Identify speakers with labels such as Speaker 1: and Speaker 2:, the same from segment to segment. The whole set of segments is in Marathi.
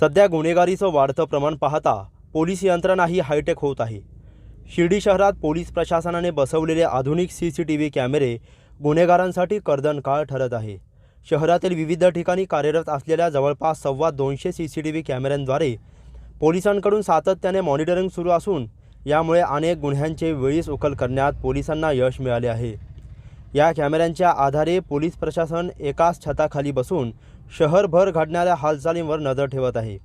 Speaker 1: सध्या गुन्हेगारीचं वाढतं प्रमाण पाहता पोलीस यंत्रणाही हायटेक होत आहे. शिर्डी शहरात पोलीस प्रशासनाने बसवलेले आधुनिक सी सी टी व्ही कॅमेरे गुन्हेगारांसाठी कर्दनकाळ ठरत आहे. शहरातील विविध ठिकाणी कार्यरत असलेल्या जवळपास सव्वा दोनशे सी सी टी व्ही कॅमेऱ्यांद्वारे पोलिसांकडून सातत्याने मॉनिटरिंग सुरू असून यामुळे अनेक गुन्ह्यांचे वेळीच उकल करण्यात पोलिसांना यश मिळाले आहे. या कॅमेऱ्यांच्या आधारे पोलीस प्रशासन एकाच छताखाली बसून शहरभर घडणाऱ्या हालचालींवर नजर ठेवत आहे.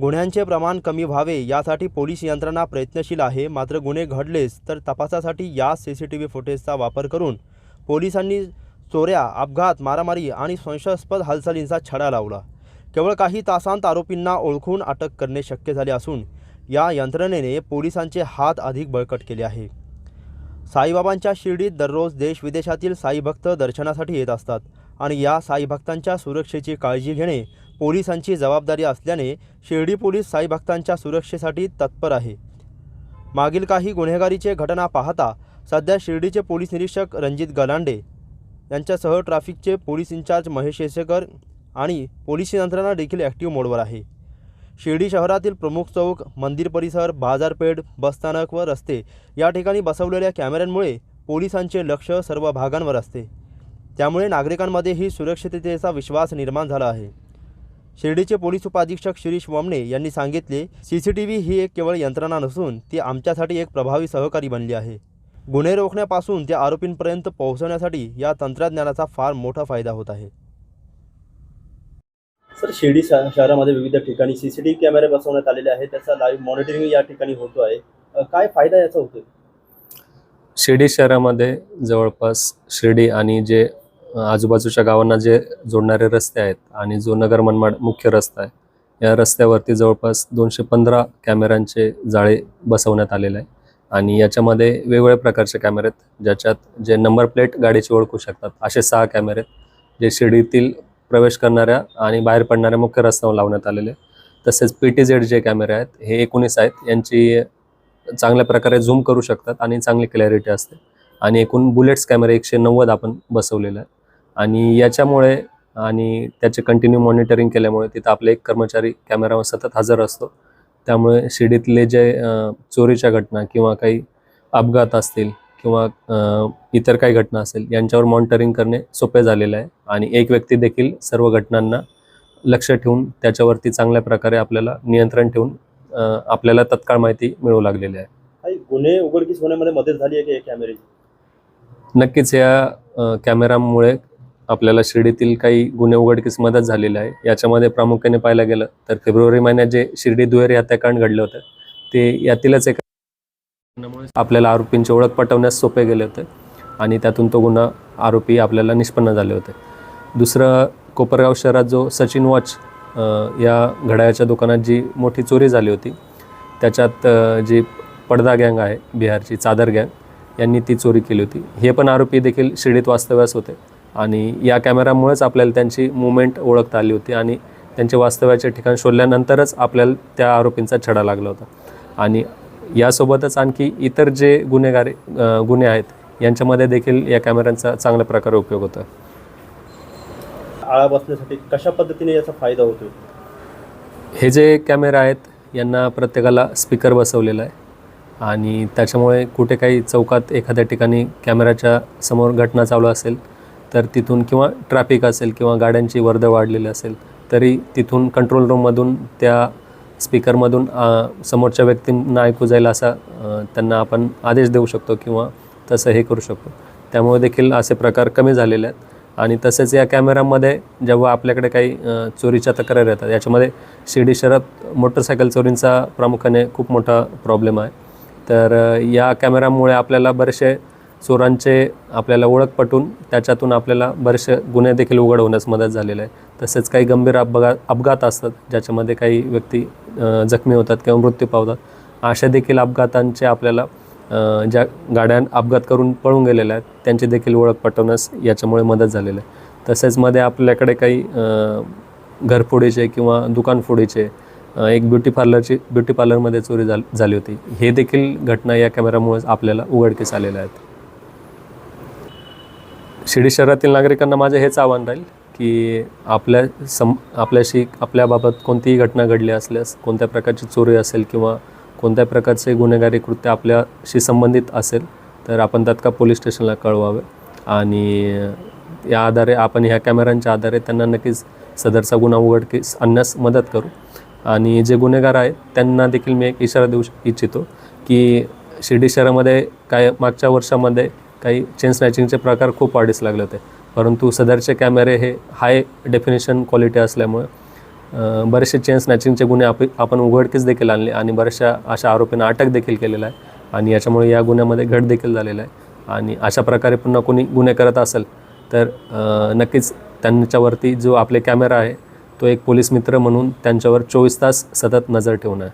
Speaker 1: गुन्ह्यांचे प्रमाण कमी व्हावे यासाठी पोलीस यंत्रणा प्रयत्नशील आहे. मात्र गुन्हे घडलेच तर तपासासाठी या सी सी टी व्ही फुटेजचा वापर करून पोलिसांनी चोऱ्या अपघात मारामारी आणि संशयास्पद हालचालींचा छडा लावला. केवळ काही तासांत आरोपींना ओळखून अटक करणे शक्य झाले असून या यंत्रणेने पोलिसांचे हात अधिक बळकट केले आहे. साईबाबांच्या शिर्डीत दररोज देश विदेशातील साईभक्त दर्शनासाठी येत असतात आणि या साईभक्तांच्या सुरक्षेची काळजी घेणे पोलिसांची जबाबदारी असल्याने शिर्डी पोलीस साईभक्तांच्या सुरक्षेसाठी तत्पर आहे. मागील काही गुन्हेगारीचे घटना पाहता सध्या शिर्डीचे पोलीस निरीक्षक रणजित गलांडे यांच्यासह ट्रॅफिकचे पोलीस इंचार्ज महेश येसेकर आणि पोलीस यंत्रणा देखील ॲक्टिव्ह मोडवर आहे. शिर्डी शहरातील प्रमुख चौक मंदिर परिसर बाजारपेठ बसस्थानक व रस्ते या ठिकाणी बसवलेल्या कॅमेऱ्यांमुळे पोलिसांचे लक्ष सर्व भागांवर असते. त्यामुळे नागरिकांमध्येही सुरक्षिततेचा विश्वास निर्माण झाला आहे. शिर्डीचे पोलीस उपाधीक्षक शिरीष वमणे यांनी सांगितले सी सी टी व्ही ही एक केवळ यंत्रणा नसून ती आमच्यासाठी एक प्रभावी सहकारी बनली आहे. गुन्हे रोखण्यापासून ते आरोपींपर्यंत पोहोचवण्यासाठी या तंत्रज्ञानाचा फार मोठा फायदा होत आहे. सर शिर्डी शह- शहरामध्ये विविध ठिकाणी सी सी टी व्ही कॅमेरे बसवण्यात आलेले आहेत. त्याचा लाईव्ह मॉनिटरिंग या ठिकाणी होतो आहे. काय फायदा याचा होतो
Speaker 2: शिर्डी शहरामध्ये जवळपास शिर्डी आणि जे आजूबाजूच्या गावांना जे जोडणारे रस्ते आहेत आणि जो नगर मनमाड मुख्य रस्ता आहे या रस्त्यावरती जवळपास दोनशे पंधरा कॅमेऱ्यांचे जाळे बसवण्यात आलेले आहे. आणि याच्यामध्ये वेगवेगळ्या प्रकारचे कॅमेरे आहेत ज्याच्यात जे नंबर प्लेट गाडीची ओळखू शकतात असे सहा कॅमेरे आहेत जे शिर्डीतील प्रवेश करणाऱ्या आणि बाहेर पडणाऱ्या मुख्य रस्त्यावर लावण्यात आलेले. तसेच पी टी झेड जे कॅमेरे आहेत हे एकोणीस आहेत. यांची चांगल्या प्रकारे झूम करू शकतात आणि चांगली क्लॅरिटी असते. आणि एकूण बुलेट्स कॅमेरे एकशे नव्वद आपण बसवलेले आहे आणि याच्यामुळे आणि त्याचे कंटिन्यू मॉनिटरिंग केल्यामुळे तिथं आपले एक कर्मचारी कॅमेरावर सतत हजर असतो. त्यामुळे शिर्डीतले जे चोरीच्या घटना किंवा काही अपघात असतील किंवा इतर काही घटना असेल यांच्यावर मॉनिटरिंग करणे सोपे झालेले आहे. आणि एक व्यक्ती देखील सर्व घटनांना लक्ष ठेवून त्याच्यावरती चांगल्या प्रकारे आपल्याला नियंत्रण ठेवून आपल्याला तत्काळ माहिती मिळू लागलेली आहे.
Speaker 1: गुन्हे उघडकीस होण्यामध्ये मदत झाली आहे की या
Speaker 2: नक्कीच या कॅमेरामुळे आपल्याला शिर्डीतील काही गुन्हे उघडकीस मदत झालेली आहे. याच्यामध्ये प्रामुख्याने पाहायला गेलं तर फेब्रुवारी महिन्यात जे शिर्डी दुहेरी हत्याकांड घडले होते ते यातीलच एक आपल्याला आरोपींची ओळख पटवण्यास सोपे गेले होते आणि त्यातून तो गुन्हा आरोपी आपल्याला निष्पन्न झाले होते. दुसरं कोपरगाव शहरात जो सचिन वॉच या घड्याळाच्या दुकानात जी मोठी चोरी झाली होती त्याच्यात जी पडदा गँग आहे बिहारची चादर गँग यांनी ती चोरी केली होती. हे पण आरोपी देखील शिडीत वास्तव्यास होते आणि या कॅमेऱ्यामुळेच आपल्याला त्यांची मुवमेंट ओळखता आली होती आणि त्यांचे वास्तव्याचे ठिकाण शोधल्यानंतरच आपल्याला त्या आरोपींचा छडा लागला होता. आणि यासोबतच आणखी इतर जे गुन्हेगारी गुन्हे आहेत यांच्यामध्ये देखील या कॅमेऱ्यांचा चांगल्या प्रकारे उपयोग होतो
Speaker 1: आळा बसण्यासाठी कशा पद्धतीने याचा फायदा होतो
Speaker 2: हे जे कॅमेरे आहेत यांना प्रत्येकाला स्पीकर बसवलेला आहे. आणि त्याच्यामुळे कुठे काही चौकात एखाद्या ठिकाणी कॅमेऱ्याच्या समोर घटना चालू असेल तर तिथून किंवा ट्रॅफिक असेल किंवा गाड्यांची वर्दळ वाढलेली असेल तरी तिथून कंट्रोल रूममधून त्या स्पीकरमधून समोरच्या व्यक्तींना ऐकू जाईल असा त्यांना आपण आदेश देऊ शकतो किंवा तसं हे करू शकतो. त्यामुळे देखील असे प्रकार कमी झालेले आहेत. आणि तसेच या कॅमेऱ्यामध्ये जेव्हा आपल्याकडे काही चोरीच्या तक्रारी येतात याच्यामध्ये शिर्डी शहरात मोटरसायकल चोरींचा प्रामुख्याने खूप मोठा प्रॉब्लेम आहे. तर या कॅमेऱ्यामुळे आपल्याला बरेचसे चोरांचे आपल्याला ओळख पटून त्याच्यातून आपल्याला बरेचसे गुन्हे देखील उघड होण्यास मदत झालेली आहे. तसेच काही गंभीर अपघात अपघात असतात ज्याच्यामध्ये काही व्यक्ती जखमी होतात किंवा मृत्यू पावतात. अशा देखील अपघातांचे आपल्याला ज्या गाड्या अपघात करून पळून गेलेल्या आहेत त्यांची देखील ओळख पटवण्यास याच्यामुळे मदत झालेली आहे. तसेच मध्ये आपल्याकडे काही घरफोडीचे किंवा दुकानफोडीचे एक ब्युटी पार्लरची ब्युटी पार्लरमध्ये चोरी झाल झाली होती. हे देखील घटना या कॅमेऱ्यामुळेच आपल्याला उघडकीस आलेल्या आहेत. शिर्डी शहरातील नागरिकांना माझं हेच आव्हान राहील. की आपल्या सम आपल्याशी आपल्याबाबत कोणतीही घटना घडली असल्यास कोणत्या प्रकारची चोरी असेल किंवा कोणत्या प्रकारचे गुन्हेगारी कृत्य आपल्याशी संबंधित असेल तर आपण तात्काळ पोलीस स्टेशनला कळवावे. आणि या आधारे आपण ह्या कॅमेऱ्यांच्या आधारे त्यांना नक्कीच सदरचा गुन्हा उघडकीस आणण्यास मदत करू. आणि जे गुन्हेगार आहेत त्यांना देखील मी एक इशारा देऊ श- इच्छितो की शिर्डी शहरामध्ये काय मागच्या वर्षामध्ये काही चेन स्नॅचिंगचे प्रकार खूप वाढीस लागले होते. परंतु सदरचे कॅमेरे हे हाय डेफिनेशन क्वालिटी असल्यामुळे बरेचसे चेन स्नॅचिंगचे गुन्हे आप आपण उघडकीस देखील आणले आणि बऱ्याचशा अशा आरोपींना अटक देखील केलेला आहे. आणि याच्यामुळे या गुन्ह्यामध्ये घट देखील झालेला आहे. आणि अशा प्रकारे पुन्हा कोणी गुन्हे करत असेल तर नक्कीच त्यांच्यावरती जो आपले कॅमेरा आहे तो एक पोलीस मित्र म्हणून त्यांच्यावर चोवीस तास सतत नजर ठेवणं आहे.